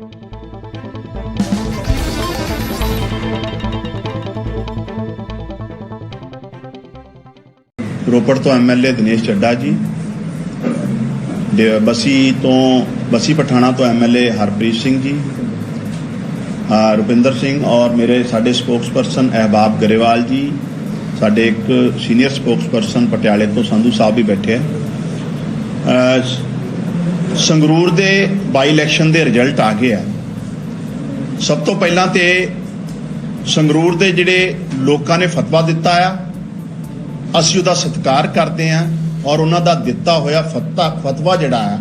ਰੋਪੜ ਤੋਂ ਐਮਐਲਏ ਦਿਨੇਸ਼ ਚੱਡਾ ਜੀ। ਡੇ- ਬਸੀ ਤੋਂ, ਬਸੀ ਪਠਾਣਾ ਤੋਂ ਐਮਐਲਏ ਹਰਪ੍ਰੀਤ ਸਿੰਘ ਜੀ। ਰੁਪਿੰਦਰ ਸਿੰਘ ਔਰ ਮੇਰੇ ਸਾਡੇ ਸਪੋਕਸਪਰਸਨ ਅਹਿਬਾਬ ਗਰੇਵਾਲ ਜੀ। ਸਾਡੇ ਇੱਕ ਸੀਨੀਅਰ ਸਪੋਕਸਪਰਸਨ ਪਟਿਆਲੇ ਤੋਂ ਸੰਧੂ ਸਾਹਿਬ ਵੀ ਬੈਠੇ ਆ। ਸੰਗਰੂਰ ਦੇ ਬਾਈ ਇਲੈਕਸ਼ਨ ਦੇ ਰਿਜ਼ਲਟ ਆ ਗਏ ਆ। ਸਭ ਤੋਂ ਪਹਿਲਾਂ ਤੇ ਸੰਗਰੂਰ ਦੇ ਜਿਹੜੇ ਲੋਕਾਂ ਨੇ ਫਤਵਾ ਦਿੱਤਾ ਆ, ਅਸੀਂ ਉਹਦਾ ਸਤਿਕਾਰ ਕਰਦੇ ਹਾਂ ਔਰ ਉਹਨਾਂ ਦਾ ਦਿੱਤਾ ਹੋਇਆ ਫਤਵਾ ਫਤਵਾ ਜਿਹੜਾ ਆ,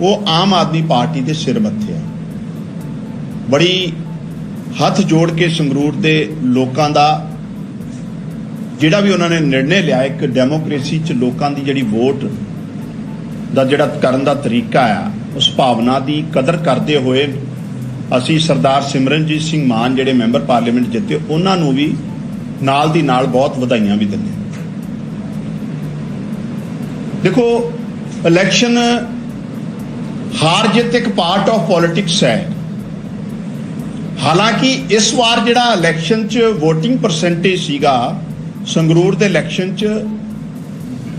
ਉਹ ਆਮ ਆਦਮੀ ਪਾਰਟੀ ਦੇ ਸਿਰ ਮੱਥੇ ਆ। ਬੜੀ ਹੱਥ ਜੋੜ ਕੇ ਸੰਗਰੂਰ ਦੇ ਲੋਕਾਂ ਦਾ ਜਿਹੜਾ ਵੀ ਉਹਨਾਂ ਨੇ ਨਿਰਣੇ ਲਿਆ, ਇੱਕ ਡੈਮੋਕ੍ਰੇਸੀ 'ਚ ਲੋਕਾਂ ਦੀ ਜਿਹੜੀ ਵੋਟ ਦਾ ਜਿਹੜਾ ਕਰਨ ਦਾ ਤਰੀਕਾ ਆ, ਉਸ ਭਾਵਨਾ ਦੀ ਕਦਰ ਕਰਦੇ ਹੋਏ ਅਸੀਂ ਸਰਦਾਰ ਸਿਮਰਨਜੀਤ ਸਿੰਘ ਮਾਨ ਜਿਹੜੇ ਮੈਂਬਰ ਪਾਰਲੀਮੈਂਟ ਜਿੱਤੇ, ਉਹਨਾਂ ਨੂੰ ਵੀ ਨਾਲ ਦੀ ਨਾਲ ਬਹੁਤ ਵਧਾਈਆਂ ਵੀ ਦਿੰਦੇ ਹਾਂ। ਦੇਖੋ ਇਲੈਕਸ਼ਨ ਹਾਰ ਜਿੱਤ ਇੱਕ ਪਾਰਟ ਆਫ ਪੋਲਿਟਿਕਸ ਹੈ ਹਾਲਾਂਕਿ ਇਸ ਵਾਰ ਜਿਹੜਾ ਇਲੈਕਸ਼ਨ 'ਚ VOTING ਪਰਸੈਂਟੇਜ ਸੀਗਾ, ਸੰਗਰੂਰ ਦੇ ਇਲੈਕਸ਼ਨ 'ਚ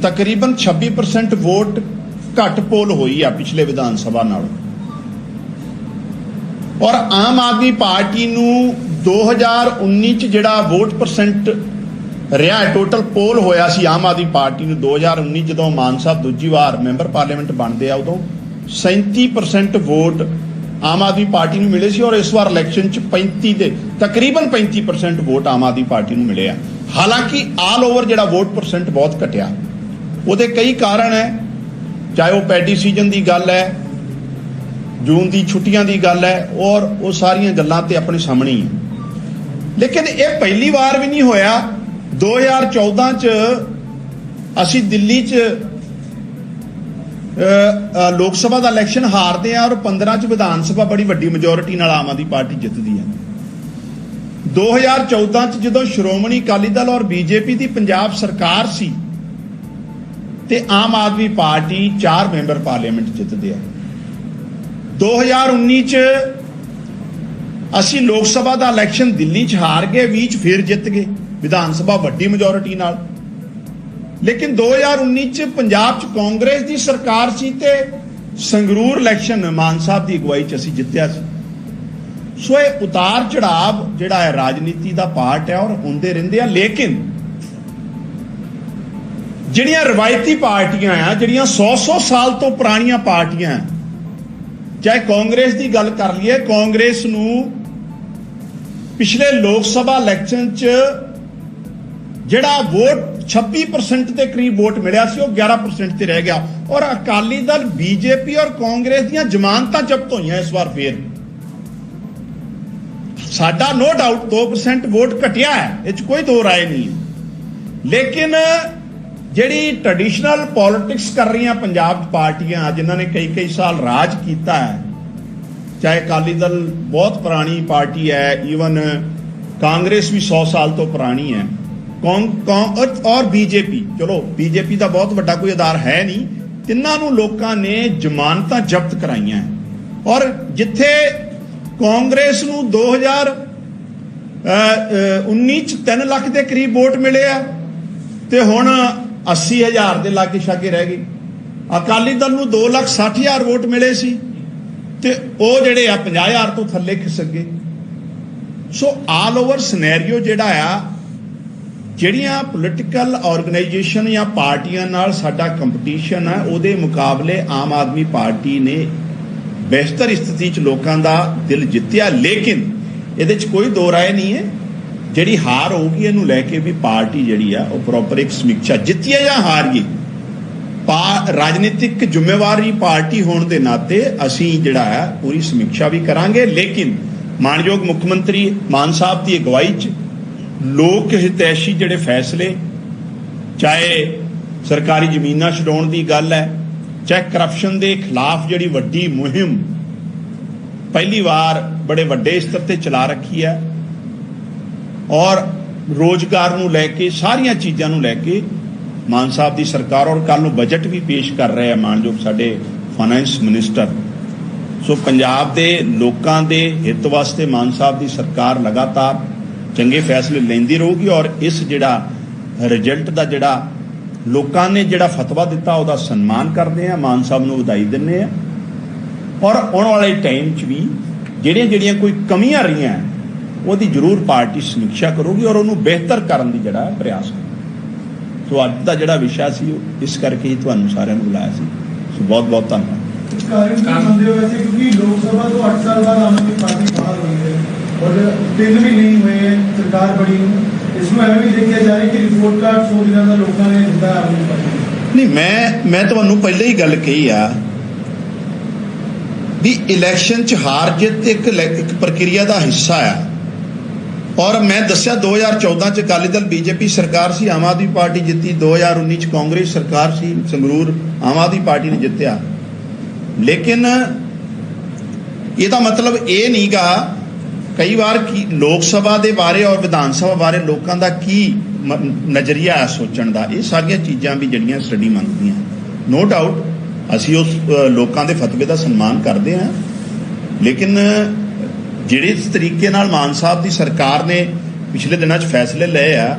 ਤਕਰੀਬਨ 26% ਵੋਟ ਘੱਟ ਪੋਲ ਹੋਈ ਆ ਪਿਛਲੇ ਵਿਧਾਨ ਸਭਾ ਨਾਲੋਂ। ਔਰ ਆਮ ਆਦਮੀ ਪਾਰਟੀ ਨੂੰ 2019 ਚ ਜਿਹੜਾ ਵੋਟ ਪਰਸੈਂਟ ਰਿਹਾ ਟੋਟਲ ਪੋਲ ਹੋਇਆ ਸੀ ਆਮ ਆਦਮੀ ਪਾਰਟੀ ਨੂੰ 2019 ਜਦੋਂ ਮਾਨ ਸਾਹਿਬ ਦੂਜੀ ਵਾਰ ਮੈਂਬਰ ਪਾਰਲੀਮੈਂਟ ਬਣਦੇ ਆ, ਉਦੋਂ 37% ਵੋਟ ਆਮ ਆਦਮੀ ਪਾਰਟੀ ਨੂੰ ਮਿਲੇ ਸੀ ਔਰ ਇਸ ਵਾਰ ਇਲੈਕਸ਼ਨ ਚ 35 ਦੇ ਤਕਰੀਬਨ 35% ਵੋਟ ਆਮ ਆਦਮੀ ਪਾਰਟੀ ਨੂੰ ਮਿਲੇ ਆ। ਹਾਲਾਂਕਿ ਆਲ ਓਵਰ ਜਿਹੜਾ ਵੋਟ ਪਰਸੈਂਟ ਬਹੁਤ ਘਟਿਆ। ਉਹਦੇ ਕਈ ਕਾਰਨ ਹੈ। ਚਾਹੇ ਉਹ ਪੈਡੀ ਸੀਜ਼ਨ ਦੀ ਗੱਲ ਹੈ, ਜੂਨ ਦੀ ਛੁੱਟੀਆਂ ਦੀ ਗੱਲ ਹੈ, ਔਰ ਉਹ ਸਾਰੀਆਂ ਗੱਲਾਂ ਤੇ ਆਪਣੇ ਸਾਹਮਣੇ ਹੀ ਲੇਕਿਨ ਇਹ ਪਹਿਲੀ ਵਾਰ ਵੀ ਨਹੀਂ ਹੋਇਆ। 2014 ਚ ਅਸੀਂ ਦਿੱਲੀ ਚ ਲੋਕ ਸਭਾ ਦਾ ਇਲੈਕਸ਼ਨ ਹਾਰਦੇ ਆ ਔਰ 15 ਚ ਵਿਧਾਨ ਸਭਾ ਬੜੀ ਵੱਡੀ ਮੈਜੋਰਿਟੀ ਨਾਲ ਆਮ ਆਦਮੀ ਪਾਰਟੀ ਜਿੱਤਦੀ ਹੈ। 2014 ਚ ਜਦੋਂ ਸ਼੍ਰੋਮਣੀ ਅਕਾਲੀ ਦਲ ਔਰ ਬੀਜੇਪੀ ਦੀ ਪੰਜਾਬ ਸਰਕਾਰ ਸੀ ਤੇ ਆਮ ਆਦਮੀ ਪਾਰਟੀ ਚਾਰ ਮੈਂਬਰ ਪਾਰਲੀਮੈਂਟ ਜਿੱਤਦੇ ਆ। 2019 ਚ ਅਸੀਂ ਲੋਕ ਸਭਾ ਦਾ ਇਲੈਕਸ਼ਨ ਦਿੱਲੀ 'ਚ ਹਾਰ ਗਏ 20 'ਚ ਫਿਰ ਜਿੱਤ ਗਏ, ਵਿਧਾਨ ਸਭਾ ਵੱਡੀ ਮੈਜੋਰਿਟੀ ਨਾਲ। ਲੇਕਿਨ 2019 ਚ ਪੰਜਾਬ 'ਚ ਕਾਂਗਰਸ ਦੀ ਸਰਕਾਰ ਸੀ ਤੇ ਸੰਗਰੂਰ ਇਲੈਕਸ਼ਨ ਮਾਨ ਸਾਹਿਬ ਦੀ ਅਗਵਾਈ 'ਚ ਅਸੀਂ ਜਿੱਤਿਆ ਸੀ। ਸੋ ਇਹ ਉਤਾਰ ਚੜਾਵ ਜਿਹੜਾ ਹੈ ਰਾਜਨੀਤੀ ਦਾ ਪਾਰਟ ਹੈ ਔਰ ਹੁੰਦੇ ਰਹਿੰਦੇ ਆ। ਲੇਕਿਨ ਜਿਹੜੀਆਂ ਰਵਾਇਤੀ ਪਾਰਟੀਆਂ ਆ, ਜਿਹੜੀਆਂ 100-100 ਸਾਲ ਤੋਂ ਪੁਰਾਣੀਆਂ ਪਾਰਟੀਆਂ ਚਾਹੇ ਕਾਂਗਰਸ ਦੀ ਗੱਲ ਕਰ ਲਈਏ, ਕਾਂਗਰਸ ਨੂੰ ਪਿਛਲੇ ਲੋਕ ਸਭਾ ਇਲੈਕਸ਼ਨ 'ਚ ਜਿਹੜਾ ਵੋਟ 26% ਦੇ ਕਰੀਬ ਵੋਟ ਮਿਲਿਆ ਸੀ, ਉਹ 11% ਤੇ ਰਹਿ ਗਿਆ। ਔਰ ਅਕਾਲੀ ਦਲ, ਬੀਜੇਪੀ ਔਰ ਕਾਂਗਰਸ ਦੀਆਂ ਜ਼ਮਾਨਤਾਂ ਜ਼ਬਤ ਹੋਈਆਂ ਇਸ ਵਾਰ ਫੇਰ। ਸਾਡਾ ਨੋ ਡਾਊਟ 2% ਵੋਟ ਘਟਿਆ ਹੈ, ਇਹ 'ਚ ਕੋਈ ਦੋ ਰਾਏ ਨਹੀਂ ਹੈ। ਲੇਕਿਨ ਜਿਹੜੀ ਟ੍ਰੈਡੀਸ਼ਨਲ ਪੋਲਿਟਿਕਸ ਕਰ ਰਹੀਆਂ ਪੰਜਾਬ 'ਚ ਪਾਰਟੀਆਂ, ਜਿਨ੍ਹਾਂ ਨੇ ਕਈ ਕਈ ਸਾਲ ਰਾਜ ਕੀਤਾ ਹੈ, ਚਾਹੇ ਅਕਾਲੀ ਦਲ ਬਹੁਤ ਪੁਰਾਣੀ ਪਾਰਟੀ ਹੈ ਈਵਨ ਕਾਂਗਰਸ ਵੀ 100 ਸਾਲ ਤੋਂ ਪੁਰਾਣੀ ਹੈ, ਕੌਂ- ਕੌਂ- ਔਰ ਬੀਜੇਪੀ, ਚਲੋ ਬੀਜੇਪੀ ਦਾ ਬਹੁਤ ਵੱਡਾ ਕੋਈ ਆਧਾਰ ਹੈ ਨਹੀਂ, ਤਿੰਨਾਂ ਨੂੰ ਲੋਕਾਂ ਨੇ ਜ਼ਮਾਨਤਾਂ ਜ਼ਬਤ ਕਰਾਈਆਂ ਔਰ ਜਿੱਥੇ ਕਾਂਗਰਸ ਨੂੰ 2000 19 ਚ 3 ਲੱਖ ਦੇ ਕਰੀਬ ਵੋਟ ਮਿਲੇ ਆ, ਤੇ ਹੁਣ 80000 ਦੇ ਲਾਗੇ ਛਾਗੇ ਰਹਿ ਗਏ ਅਕਾਲੀ ਦਲ ਨੂੰ 2 ਲੱਖ 60000 ਵੋਟ ਮਿਲੇ ਸੀ ਤੇ ਉਹ ਜਿਹੜੇ ਆ 50000 ਤੋਂ ਥੱਲੇ ਖਿਸਕ ਗਏ। ਸੋ ਆਲ ਓਵਰ ਸਿਨੈਰੀਓ ਜਿਹੜਾ ਆ, ਜਿਹੜੀਆਂ ਪੋਲੀਟੀਕਲ ਆਰਗੇਨਾਈਜੇਸ਼ਨ ਜਾਂ ਪਾਰਟੀਆਂ ਨਾਲ ਸਾਡਾ ਕੰਪੀਟੀਸ਼ਨ ਹੈ ਉਹਦੇ ਮੁਕਾਬਲੇ ਆਮ ਆਦਮੀ ਪਾਰਟੀ ਨੇ ਬਿਹਤਰ ਸਥਿਤੀ 'ਚ ਲੋਕਾਂ ਦਾ ਦਿਲ ਜਿੱਤਿਆ। ਲੇਕਿਨ ਇਹਦੇ 'ਚ ਕੋਈ ਦੋ ਰਾਏ ਨਹੀਂ ਹੈ। ਜਿਹੜੀ ਹਾਰ ਹੋਊਗੀ, ਇਹਨੂੰ ਲੈ ਕੇ ਵੀ ਪਾਰਟੀ ਜਿਹੜੀ ਆ, ਉਹ ਪ੍ਰੋਪਰ ਇੱਕ ਸਮੀਖਿਆ ਜਿੱਤੀਏ ਜਾਂ ਹਾਰੀਏ। ਪਾ, ਰਾਜਨੀਤਿਕ ਜ਼ਿੰਮੇਵਾਰੀ ਪਾਰਟੀ ਹੋਣ ਦੇ ਨਾਤੇ ਅਸੀਂ ਜਿਹੜਾ ਹੈ ਪੂਰੀ ਸਮੀਖਿਆ ਵੀ ਕਰਾਂਗੇ। ਲੇਕਿਨ ਮਾਨਯੋਗ ਮੁੱਖ ਮੰਤਰੀ ਮਾਨ ਸਾਹਿਬ ਦੀ ਅਗਵਾਈ 'ਚ ਲੋਕ ਹਿਤੈਸ਼ੀ ਜਿਹੜੇ ਫੈਸਲੇ, ਚਾਹੇ ਸਰਕਾਰੀ ਜ਼ਮੀਨਾਂ ਛਡਾਉਣ ਦੀ ਗੱਲ ਹੈ, ਚਾਹੇ ਕਰਪਸ਼ਨ ਦੇ ਖਿਲਾਫ ਜਿਹੜੀ ਵੱਡੀ ਮੁਹਿੰਮ ਪਹਿਲੀ ਵਾਰ ਬੜੇ ਵੱਡੇ ਸਤਰ ਤੇ ਚਲਾ ਰੱਖੀ ਹੈ ਔਰ ਰੋਜ਼ਗਾਰ ਨੂੰ ਲੈ ਕੇ, ਸਾਰੀਆਂ ਚੀਜ਼ਾਂ ਨੂੰ ਲੈ ਕੇ ਮਾਨ ਸਾਹਿਬ ਦੀ ਸਰਕਾਰ, ਔਰ ਕੱਲ ਨੂੰ ਬਜਟ ਵੀ ਪੇਸ਼ ਕਰ ਰਹੇ ਆ ਮਾਨਯੋਗ ਸਾਡੇ ਫਾਈਨੈਂਸ ਮਿਨਿਸਟਰ ਸੋ ਪੰਜਾਬ ਦੇ ਲੋਕਾਂ ਦੇ ਹਿੱਤ ਵਾਸਤੇ ਮਾਨ ਸਾਹਿਬ ਦੀ ਸਰਕਾਰ ਲਗਾਤਾਰ ਚੰਗੇ ਫੈਸਲੇ ਲੈਂਦੀ ਰਹੂਗੀ, ਔਰ ਇਸ ਜਿਹੜਾ ਰਿਜ਼ਲਟ ਦਾ ਜਿਹੜਾ ਲੋਕਾਂ ਨੇ ਜਿਹੜਾ ਫਤਵਾ ਦਿੱਤਾ, ਉਹਦਾ ਸਨਮਾਨ ਕਰਦੇ ਆ, ਮਾਨ ਸਾਹਿਬ ਨੂੰ ਵਧਾਈ ਦਿੰਦੇ ਆ। ਔਰ ਆਉਣ ਵਾਲੇ ਟਾਈਮ 'ਚ ਵੀ ਜਿਹੜੀਆਂ ਜਿਹੜੀਆਂ ਕੋਈ ਕਮੀਆਂ ਰਹੀਆਂ ਉਹਦੀ ਜ਼ਰੂਰ ਪਾਰਟੀ ਸਮੀਖਿਆ ਕਰੂਗੀ ਔਰ ਉਹਨੂੰ ਬਿਹਤਰ ਕਰਨ ਦੀ ਜਿਹੜਾ ਪ੍ਰਯਾਸ ਕਰੇਗੀ। ਸੋ ਅੱਜ ਦਾ ਜਿਹੜਾ ਵਿਸ਼ਾ ਸੀ ਉਹ ਇਸ ਕਰਕੇ ਹੀ ਤੁਹਾਨੂੰ ਸਾਰਿਆਂ ਨੂੰ ਬੁਲਾਇਆ ਸੀ। ਸੋ ਬਹੁਤ ਬਹੁਤ ਧੰਨਵਾਦ। ਕਾਰਨ ਕੀ ਮੰਨਦੇ ਹੋ ਵੈਸੇ ਕਿਉਂਕਿ ਲੋਕ ਸਭਾ ਤੋਂ 8 ਸਾਲ ਬਾਅਦ ਆਮ ਆਦਮੀ ਪਾਰਟੀ ਬਾਹਰ ਹੋਈ ਹੈ ਔਰ ਤਿੰਨ ਵੀ ਨਹੀਂ ਹੋਏ ਹੈ ਸਰਕਾਰ ਬੜੀ ਨੂੰ। ਇਸ ਨੂੰ ਐਵੇਂ ਵੀ ਦੇਖਿਆ ਜਾ ਰਿਹਾ ਕਿ ਰਿਪੋਰਟ ਕਾਰਡ 100 ਦਿਨਾਂ ਦਾ ਲੋਕਾਂ ਨੇ ਦਿੱਤਾ ਆਮ ਆਦਮੀ ਪਾਰਟੀ ਨੂੰ। ਨਹੀਂ ਮੈਂ ਮੈਂ ਤੁਹਾਨੂੰ ਪਹਿਲਾਂ ਹੀ ਗੱਲ ਕਹੀ ਆ ਵੀ ਇਲੈਕਸ਼ਨ 'ਚ ਹਾਰ ਜਿੱਤ ਇੱਕ ਇੱਕ ਪ੍ਰਕਿਰਿਆ ਦਾ ਹਿੱਸਾ ਆ। ਔਰ ਮੈਂ ਦੱਸਿਆ 2014 ਚ ਅਕਾਲੀ ਦਲ ਬੀਜੇਪੀ ਸਰਕਾਰ ਸੀ, ਆਮ ਆਦਮੀ ਪਾਰਟੀ ਜਿੱਤੀ 2019 ਚ ਕਾਂਗਰਸ ਸਰਕਾਰ ਸੀ, ਸੰਗਰੂਰ ਆਮ ਆਦਮੀ ਪਾਰਟੀ ਨੇ ਜਿੱਤਿਆ। ਲੇਕਿਨ ਇਹਦਾ ਮਤਲਬ ਇਹ ਨਹੀਂਗਾ, ਕਈ ਵਾਰ ਕੀ ਲੋਕ ਸਭਾ ਦੇ ਬਾਰੇ ਔਰ ਵਿਧਾਨ ਸਭਾ ਬਾਰੇ ਲੋਕਾਂ ਦਾ ਕੀ ਨਜ਼ਰੀਆ ਹੈ ਸੋਚਣ ਦਾ, ਇਹ ਸਾਰੀਆਂ ਚੀਜ਼ਾਂ ਵੀ ਜਿਹੜੀਆਂ ਸਟੱਡੀ ਮੰਗਦੀਆਂ ਨੋ ਡਾਊਟ ਅਸੀਂ ਉਸ ਲੋਕਾਂ ਦੇ ਫਤਵੇ ਦਾ ਸਨਮਾਨ ਕਰਦੇ ਹਾਂ। ਲੇਕਿਨ ਜਿਹੜੇ ਤਰੀਕੇ ਨਾਲ ਮਾਨ ਸਾਹਿਬ ਦੀ ਸਰਕਾਰ ਨੇ ਪਿਛਲੇ ਦਿਨਾਂ 'ਚ ਫੈਸਲੇ ਲਏ ਆ,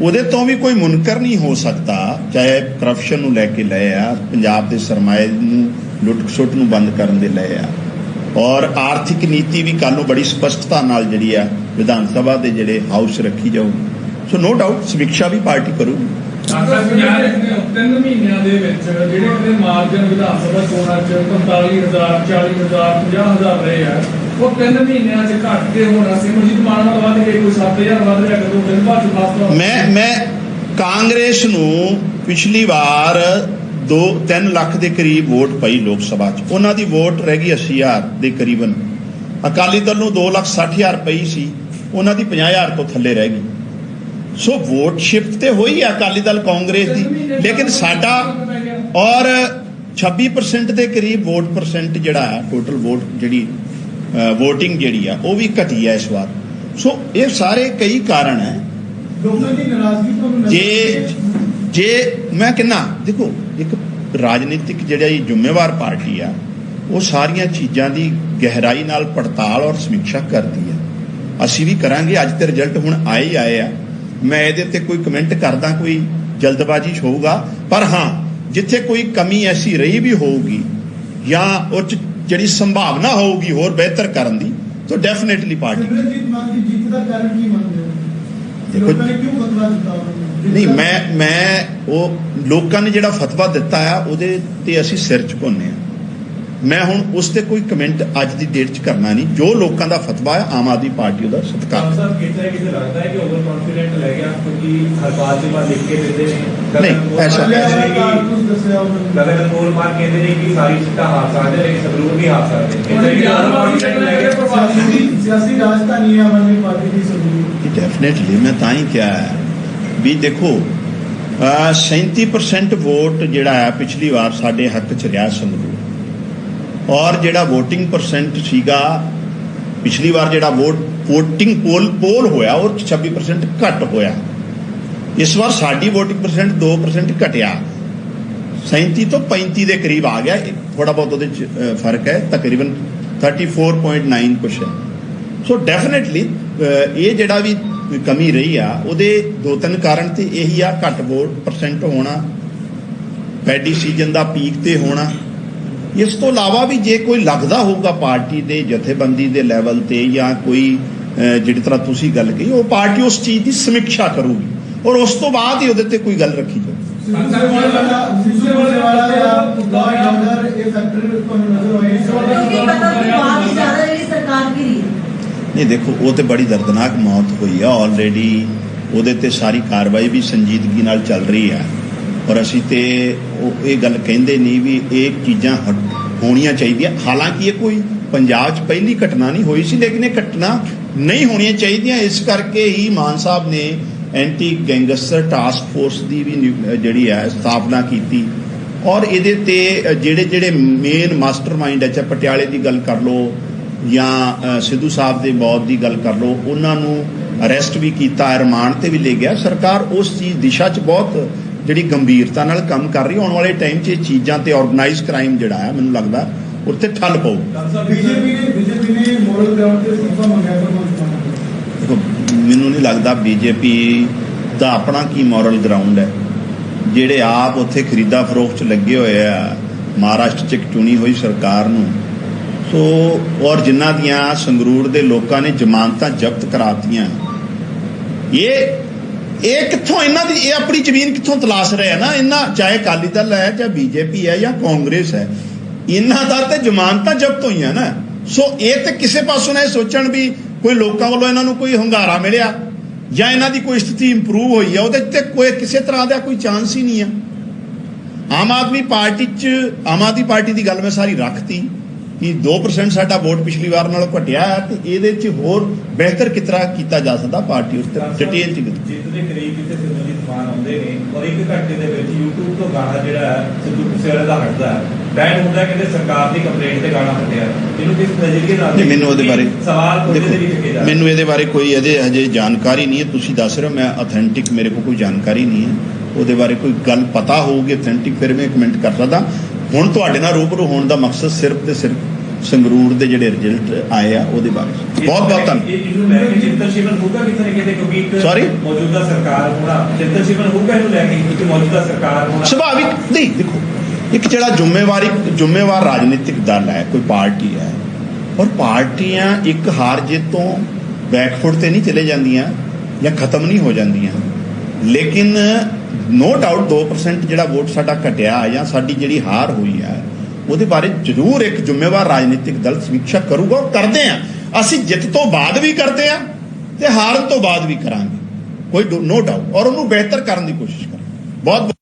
ਉਹਦੇ ਤੋਂ ਵੀ ਕੋਈ ਮੁਨਕਰ ਨਹੀਂ ਹੋ ਸਕਦਾ, ਚਾਹੇ ਕਰਪਸ਼ਨ ਨੂੰ ਲੈ ਕੇ ਲਏ ਆ, ਪੰਜਾਬ ਦੇ ਸਰਮਾਏ ਨੂੰ ਲੁੱਟ ਖਸੁੱਟ ਨੂੰ ਬੰਦ ਕਰਨ ਦੇ ਲਏ ਆ। ਔਰ ਆਰਥਿਕ ਨੀਤੀ ਵੀ ਕੱਲ ਨੂੰ ਬੜੀ ਸਪਸ਼ਟਤਾ ਨਾਲ ਜਿਹੜੀ ਆ, ਵਿਧਾਨ ਸਭਾ ਦੇ ਜਿਹੜੇ ਹਾਊਸ ਰੱਖੀ ਜਾਊਗੀ। ਸੋ ਨੋ ਡਾਊਟ ਸਮੀਖਿਆ ਵੀ ਪਾਰਟੀ ਕਰੂਗੀ। ਸਾਡਾ ਪੰਜਾਬ ਤਿੰਨ ਮਹੀਨਿਆਂ ਦੇ ਵਿੱਚ ਜਿਹੜੇ ਕਿਤੇ ਮਾਰਜਨ ਵਿਧਾਨ ਸਭਾ ਚੋਣਾਂ ਚ 45000 40000 50000 ਰਹੇ ਆ ਉਹ ਤਿੰਨ ਮਹੀਨਿਆਂ ਚ ਘਟ ਕੇ ਹੁਣ ਸਿਮਰਜੀਤ ਮਾਨ ਨਾਲ ਵੱਧ ਕੇ ਕੋਈ 7000 ਵੱਧ ਰਿਹਾ ਕਦੋਂ ਦਿਨ ਬਾਅਦ ਫਾਸਲਾ ਮੈਂ ਮੈਂ ਕਾਂਗਰਸ ਨੂੰ ਪਿਛਲੀ ਵਾਰ 2 3 ਲੱਖ ਦੇ ਕਰੀਬ ਵੋਟ ਪਈ ਲੋਕ ਸਭਾ 'ਚ। ਉਹਨਾਂ ਦੀ ਵੋਟ ਰਹਿ ਗਈ 80000 ਦੇ ਕਰੀਬਨ। ਅਕਾਲੀ ਦਲ ਨੂੰ 2 ਲੱਖ 60000 ਪਈ ਸੀ ਉਹਨਾਂ ਦੀ 50000 ਤੋਂ ਥੱਲੇ ਰਹਿ ਗਈ। ਸੋ ਵੋਟ ਸ਼ਿਫਟ ਤੇ ਹੋਈ ਆ ਅਕਾਲੀ ਦਲ ਕਾਂਗਰਸ ਦੀ ਲੇਕਿਨ ਸਾਡਾ ਔਰ 26% ਦੇ ਕਰੀਬ ਵੋਟ ਪਰਸੈਂਟ ਜਿਹੜਾ ਹੈ ਟੋਟਲ ਵੋਟ ਜਿਹੜੀ VOTING ਜਿਹੜੀ ਆ ਉਹ ਵੀ ਘਟੀ ਆ ਇਸ ਵਾਰ। ਸੋ ਇਹ ਸਾਰੇ ਕਈ ਕਾਰਨ ਹੈ। ਲੋਕਾਂ ਦੀ ਨਾਰਾਜ਼ਗੀ ਤੁਹਾਨੂੰ ਨਜ਼ਰ ਜੇ? ਜੇ ਮੈਂ ਕਹਿੰਨਾ ਦੇਖੋ ਇੱਕ ਰਾਜਨੀਤਿਕ ਜਿਹੜੀ ਜ਼ਿੰਮੇਵਾਰ ਪਾਰਟੀ ਆ ਉਹ ਸਾਰੀਆਂ ਚੀਜ਼ਾਂ ਦੀ ਗਹਿਰਾਈ ਨਾਲ ਪੜਤਾਲ ਔਰ ਸਮੀਖਿਆ ਕਰਦੀ ਹੈ ਅਸੀਂ ਵੀ ਕਰਾਂਗੇ ਅੱਜ ਤੇ ਰਿਜ਼ਲਟ ਹੁਣ ਆਏ ਹੀ ਆਏ ਆ। ਮੈਂ ਇਹਦੇ ਤੇ ਕੋਈ ਕਮੈਂਟ ਕਰਦਾ ਕੋਈ ਜਲਦਬਾਜ਼ੀ ਹੋਊਗਾ। ਪਰ ਹਾਂ ਜਿੱਥੇ ਕੋਈ ਕਮੀ ਐਸੀ ਰਹੀ ਵੀ ਹੋਊਗੀ ਜਾਂ ਉਹ 'ਚ ਜਿਹੜੀ ਸੰਭਾਵਨਾ ਹੋਊਗੀ ਹੋਰ ਬਿਹਤਰ ਕਰਨ ਦੀ ਤਾਂ ਡੈਫੀਨਿਟਲੀ ਪਾਰਟੀ ਨਹੀਂ ਮੈਂ ਮੈਂ ਉਹ ਲੋਕਾਂ ਨੇ ਜਿਹੜਾ ਫਤਵਾ ਦਿੱਤਾ ਆ ਉਹਦੇ ਤੇ ਅਸੀਂ ਸਿਰ ਝੁਕਾਉਂਦੇ ਆ ਮੈਂ ਹੁਣ ਉਸ ਤੇ ਕੋਈ ਕਮੈਂਟ ਅੱਜ ਦੀ ਡੇਟ 'ਚ ਕਰਨਾ ਨਹੀਂ। ਜੋ ਲੋਕਾਂ ਦਾ ਫਤਵਾ ਹੈ ਆਮ ਆਦਮੀ ਪਾਰਟੀ ਉਹਦਾ ਸਤਿਕਾਰ। ਕਰਦੀ। ਸਾਹਿਬ ਕਿਤੇ ਕਿਤੇ ਲੱਗਦਾ ਹੈ ਕਿ ਓਵਰ ਕੌਨਫੀਡੈਂਟ ਲੈ ਗਿਆ ਕਿਉਂਕਿ ਹਰਪਾਲ ਦੇ ਬਾਅਦ ਲਿਖ ਕੇ ਦਿੰਦੇ ਨੇ? ਨਹੀਂ, ਐਸਾ- ਅਗਲੇ ਵਾਲਾ ਕਾਰਤੂਸ ਦੱਸਿਆ ਉਹਨਾਂ ਨੇ। ਕਦੇ ਕਨਮੋਲ ਮਾਰ ਕਹਿੰਦੇ ਨੇ ਕਿ ਸਾਰੀ ਸੀਟਾਂ ਹਾਰ ਸਕਦੇ ਨੇ ਸਤਲੂਰ ਵੀ ਹਾਰ ਸਕਦੇ ਕਿਤੇ ਯਾਰ ਓਵਰ ਕੌਨਫੀਡੈਂਟ ਲੈ ਗਿਆ? ਸਿਆਸੀ ਸਿਆਸੀ ਰਾਜਧਾਨੀ ਹੈ ਆਮ ਆਦਮੀ ਪਾਰਟੀ ਦੀ ਸੰਗਰੂਰ। ਕਿ ਡੈਫੀਨਿਟਲੀ ਮੈਂ ਤਾਂ ਹੀ ਕਿਹਾ ਹੈ ਵੀ ਦੇਖੋ ਅਹ 37% ਵੋਟ ਜਿਹੜਾ ਹੈ ਪਿਛਲੀ ਵਾਰ ਸਾਡੇ ਹੱਕ 'ਚ ਰਿਹਾ ਸੰਗਰੂਰ। ਔਰ ਜਿਹੜਾ VOTING ਪਰਸੈਂਟ ਸੀਗਾ, ਪਿਛਲੀ ਵਾਰ ਜਿਹੜਾ ਵੋਟ, VOTING ਪੋਲ ਪੋਲ ਹੋਇਆ, ਉਹ 'ਚ 26% ਘੱਟ ਹੋਇਆ। ਇਸ ਵਾਰ ਸਾਡੀ VOTING ਪਰਸੈਂਟ 2% ਘਟਿਆ। 37 ਤੋਂ 35 ਦੇ ਕਰੀਬ ਆ ਗਿਆ। ਥੋੜਾ ਬਹੁਤ ਉਹਦੇ ਚ ਫ਼ਰਕ ਹੈ। ਤਕਰੀਬਨ 34.9 ਕੁਛ ਹੈ। ਸੋ ਡੈਫੀਨਿਟਲੀ ਇਹ ਜਿਹੜਾ ਵੀ ਕਮੀ ਰਹੀ ਆ, ਉਹਦੇ ਦੋ ਤਿੰਨ ਕਾਰਨ ਤੇ ਇਹੀ ਆ, ਘੱਟ ਵੋਟ ਪਰਸੈਂਟ ਹੋਣਾ ਪੈਡੀ ਸੀਜ਼ਨ ਦਾ ਪੀਕ ਤੇ ਹੋਣਾ। ਇਸ ਤੋਂ ਇਲਾਵਾ ਵੀ ਜੇ ਕੋਈ ਲੱਗਦਾ ਹੋਊਗਾ ਪਾਰਟੀ ਦੇ ਜਥੇਬੰਦੀ ਦੇ ਲੈਵਲ ਤੇ ਜਾਂ ਕੋਈ ਜਿਹੜੀ ਤਰ੍ਹਾਂ ਤੁਸੀਂ ਗੱਲ ਕਹੀ, ਉਹ ਪਾਰਟੀ ਉਸ ਚੀਜ਼ ਦੀ ਸਮੀਖਿਆ ਕਰੂਗੀ। ਔਰ ਉਸ ਤੋਂ ਬਾਅਦ ਹੀ ਉਹਦੇ ਤੇ ਕੋਈ ਗੱਲ ਰੱਖੀ ਜਾਊਗੀ ਨਹੀਂ ਨਹੀਂ ਦੇਖੋ, ਉਹ ਤੇ ਬੜੀ ਦਰਦਨਾਕ ਮੌਤ ਹੋਈ ਆ। ਆਲਰੇਡੀ ਉਹਦੇ ਤੇ ਸਾਰੀ ਕਾਰਵਾਈ ਵੀ ਸੰਜੀਦਗੀ ਨਾਲ ਚੱਲ ਰਹੀ ਆ। ਔਰ ਅਸੀਂ ਤੇ ਉਹ ਇਹ ਗੱਲ ਕਹਿੰਦੇ ਨਹੀਂ ਵੀ ਇਹ ਚੀਜ਼ਾਂ ਹਟ- ਹੋਣੀਆਂ ਚਾਹੀਦੀਆਂ। ਹਾਲਾਂਕਿ ਇਹ ਕੋਈ ਪੰਜਾਬ 'ਚ ਪਹਿਲੀ ਘਟਨਾ ਨਹੀਂ ਹੋਈ ਸੀ, ਲੇਕਿਨ ਇਹ ਘਟਨਾ ਨਹੀਂ ਹੋਣੀਆਂ ਚਾਹੀਦੀਆਂ। ਇਸ ਕਰਕੇ ਹੀ ਮਾਨ ਸਾਹਿਬ ਨੇ ਐਂਟੀ ਗੈਂਗਸਟਰ ਟਾਸਕ ਫੋਰਸ ਦੀ ਵੀ ਨਿਯੁ- ਜਿਹੜੀ ਹੈ, ਸਥਾਪਨਾ ਕੀਤੀ। ਔਰ ਇਹਦੇ ਤੇ ਜਿਹੜੇ ਜਿਹੜੇ ਮੇਨ ਮਾਸਟਰਮਾਈਂਡ ਹੈ, ਚਾਹੇ ਪਟਿਆਲੇ ਦੀ ਗੱਲ ਕਰ ਲਓ ਜਾਂ ਸਿੱਧੂ ਸਾਹਿਬ ਦੇ ਮੌਤ ਦੀ ਗੱਲ ਕਰ ਲਓ, ਉਹਨਾਂ ਨੂੰ ਅਰੈਸਟ ਵੀ ਕੀਤਾ ਰਿਮਾਂਡ ਤੇ ਵੀ ਲੈ ਗਿਆ। ਸਰਕਾਰ ਉਸ ਚੀਜ਼, ਦਿਸ਼ਾ 'ਚ ਬਹੁਤ ਜਿਹੜੀ ਗੰਭੀਰਤਾ ਨਾਲ ਕੰਮ ਕਰ ਰਹੀ। ਆਉਣ ਵਾਲੇ ਟਾਈਮ 'ਚ ਇਹ ਚੀਜ਼ਾਂ ਤੇ ਆਰਗੇਨਾਈਜ਼ ਕ੍ਰਾਈਮ ਜਿਹੜਾ ਹੈ ਮੈਨੂੰ ਲੱਗਦਾ ਉੱਥੇ ਠੱਲ ਪਊ ਬੀਜੇਪੀ ਨੇ ਬੀਜੇਪੀ ਨੇ ਮੋਰਲ ਗਰਾਊਂਡ ਤੇ ਅਸਤੀਫਾ ਮੰਗਿਆ ਪਰ ਮੋਦੀ ਦੇਖੋ ਮੈਨੂੰ ਨਹੀਂ ਲੱਗਦਾ ਬੀਜੇਪੀ ਦਾ ਆਪਣਾ ਕੀ ਮੋਰਲ ਗਰਾਊਂਡ ਹੈ ਜਿਹੜੇ ਆਪ ਉੱਥੇ ਖਰੀਦਾ ਫਰੋਖਤ 'ਚ ਲੱਗੇ ਹੋਏ ਆ ਮਹਾਰਾਸ਼ਟਰ 'ਚ ਇੱਕ ਚੁਣੀ ਹੋਈ ਸਰਕਾਰ ਨੂੰ ਸੋ ਔਰ ਜਿਨ੍ਹਾਂ ਦੀਆਂ ਸੰਗਰੂਰ ਦੇ ਲੋਕਾਂ ਨੇ ਜ਼ਮਾਨਤਾਂ ਜ਼ਬਤ ਕਰਾਤੀਆਂ ਇਹ ਇਹ ਕਿੱਥੋਂ, ਇਹਨਾਂ ਦੀ, ਇਹ ਆਪਣੀ ਜ਼ਮੀਨ ਕਿੱਥੋਂ ਤਲਾਸ਼ ਰਹੇ ਆ ਨਾ? ਇਹਨਾਂ, ਚਾਹੇ ਅਕਾਲੀ ਦਲ ਹੈ, ਚਾਹੇ ਬੀਜੇਪੀ ਹੈ, ਜਾਂ ਕਾਂਗਰਸ ਹੈ, ਇਹਨਾਂ ਦਾ ਤੇ ਜ਼ਮਾਨਤਾਂ ਜ਼ਬਤ ਹੋਈਆਂ ਨਾ। ਸੋ ਇਹ ਤੇ ਕਿਸੇ ਪਾਸੋਂ ਨਾ ਇਹ ਸੋਚਣ ਵੀ ਕੋਈ ਲੋਕਾਂ ਵੱਲੋਂ ਇਹਨਾਂ ਨੂੰ ਕੋਈ ਹੰਗਾਰਾ ਮਿਲਿਆ, ਜਾਂ ਇਹਨਾਂ ਦੀ ਕੋਈ ਸਥਿਤੀ ਇੰਪਰੂਵ ਹੋਈ ਹੈ ਉਹਦੇ ਤੇ ਕੋਈ ਕਿਸੇ ਤਰ੍ਹਾਂ ਦਾ ਕੋਈ ਚਾਂਸ ਹੀ ਨਹੀਂ ਆ। ਆਮ ਆਦਮੀ ਪਾਰਟੀ ਚ, ਆਮ ਆਦਮੀ ਪਾਰਟੀ ਦੀ ਗੱਲ ਮੈਂ ਸਾਰੀ ਰੱਖਤੀ। ਕਿ 2% ਸਾਡਾ ਵੋਟ ਪਿਛਲੀ ਵਾਰ ਨਾਲੋਂ ਘਟਿਆ ਹੈ ਤੇ ਇਹਦੇ ਚ ਹੋਰ ਬਿਹਤਰ ਕਿਤਰਾ ਕੀਤਾ ਜਾ ਸਕਦਾ ਪਾਰਟੀ ਉਸ ਤੇ ਡਿਟੇਲ ਚ। ਜਿੱਤ ਦੇ ਕਰੀਬ ਜਿੱਥੇ ਸਿਮਰਜੀਤ ਮਾਨ ਆਉਂਦੇ ਨੇ ਔਰ ਇੱਕ ਘੰਟੇ ਦੇ ਵਿੱਚ YouTube ਤੋਂ ਗਾਣਾ ਜਿਹੜਾ ਸਿੱਧੂ ਮੂਸੇਵਾਲੇ ਦਾ ਹਟਦਾ ਹੈ ਬੈਨ ਹੁੰਦਾ ਕਹਿੰਦੇ ਸਰਕਾਰ ਦੀ ਕੰਪਲੇਂਟ ਤੇ ਗਾਣਾ ਹਟਿਆ ਇਹਨੂੰ ਕਿਸ ਨਜ਼ਰੀਏ ਨਾਲ ਮੈਨੂੰ ਉਹਦੇ ਬਾਰੇ ਸਵਾਲ ਕੋਈ ਦੇ ਵੀ ਦੇਖੋ, ਮੈਨੂੰ ਇਹਦੇ ਬਾਰੇ ਕੋਈ ਇਹਦੇ ਹਜੇ ਜਾਣਕਾਰੀ ਨਹੀਂ ਹੈ ਤੁਸੀਂ ਦੱਸ ਰਹੇ ਹੋ ਮੈਂ ਅਥੈਂਟਿਕ ਮੇਰੇ ਕੋਲ ਕੋਈ ਜਾਣਕਾਰੀ ਨਹੀਂ ਹੈ। ਉਹਦੇ ਬਾਰੇ ਕੋਈ ਗੱਲ ਪਤਾ ਹੋਊਗੀ ਅਥੈਂਟਿਕ ਫਿਰ ਮੈਂ ਕਮੈਂਟ ਕਰ ਸਕਦਾ। ਹੁਣ ਤੁਹਾਡੇ ਨਾਲ ਰੂਬਰੂ ਹੋਣ ਦਾ ਮਕਸਦ ਸਿਰਫ ਤੇ ਸਿਰਫ ਸੰਗਰੂਰ ਦੇ ਜਿਹੜੇ ਰਿਜ਼ਲਟ ਆਏ ਆ ਉਹਦੇ ਬਾਰੇ। ਬਹੁਤ ਬਹੁਤ ਧੰਨਵਾਦ ਇਹ ਇਹਨੂੰ ਲੈ ਕੇ ਚਿੰਤਨ ਸ਼ਿਵਨ ਹੋਊਗਾ ਕਿਤੇ ਨਾ ਕਿਤੇ ਕਿਉਂਕਿ ਇੱਕ Sorry? ਮੌਜੂਦਾ ਸਰਕਾਰ ਹੋਣਾ ਚਿੰਤਨ ਸ਼ਿਵਨ ਹੋਊਗਾ ਇਹਨੂੰ ਲੈ ਕੇ ਕਿਉਂਕਿ ਮੌਜੂਦਾ ਸਰਕਾਰ ਹੋਣਾ। ਸੁਭਾਵਿਕ ਨਹੀਂ ਦੇਖੋ ਇੱਕ ਜਿਹੜਾ ਜ਼ਿੰਮੇਵਾਰੀ ਜ਼ਿੰਮੇਵਾਰ ਰਾਜਨੀਤਿਕ ਦਲ ਹੈ ਕੋਈ ਪਾਰਟੀ ਹੈ ਔਰ ਪਾਰਟੀਆਂ ਇੱਕ ਹਾਰ ਜਿੱਤ ਤੋਂ ਬੈਕਫੁੱਟ ਤੇ ਨਹੀਂ ਚਲੇ ਜਾਂਦੀਆਂ ਜਾਂ ਖਤਮ ਨਹੀਂ ਹੋ ਜਾਂਦੀਆਂ। ਲੇਕਿਨ ਨੋ ਡਾਊਟ 2% ਜਿਹੜਾ ਵੋਟ ਸਾਡਾ ਘਟਿਆ ਜਾਂ ਸਾਡੀ ਜਿਹੜੀ ਹਾਰ ਹੋਈ ਹੈ, ਉਹਦੇ ਬਾਰੇ ਜ਼ਰੂਰ ਇੱਕ ਜ਼ਿੰਮੇਵਾਰ ਰਾਜਨੀਤਿਕ ਦਲ ਸਮੀਖਿਆ ਕਰੂਗਾ ਔਰ ਕਰਦੇ ਆ ਅਸੀਂ ਜਿੱਤ ਤੋਂ ਬਾਅਦ ਵੀ ਕਰਦੇ ਆ ਤੇ ਹਾਰਨ ਤੋਂ ਬਾਅਦ ਵੀ ਕਰਾਂਗੇ। ਕੋਈ ਨੋ ਡਾਊਟ ਔਰ ਉਹਨੂੰ ਬਿਹਤਰ ਕਰਨ ਦੀ ਕੋਸ਼ਿਸ਼ ਕਰਾਂਗੇ। ਬਹੁਤ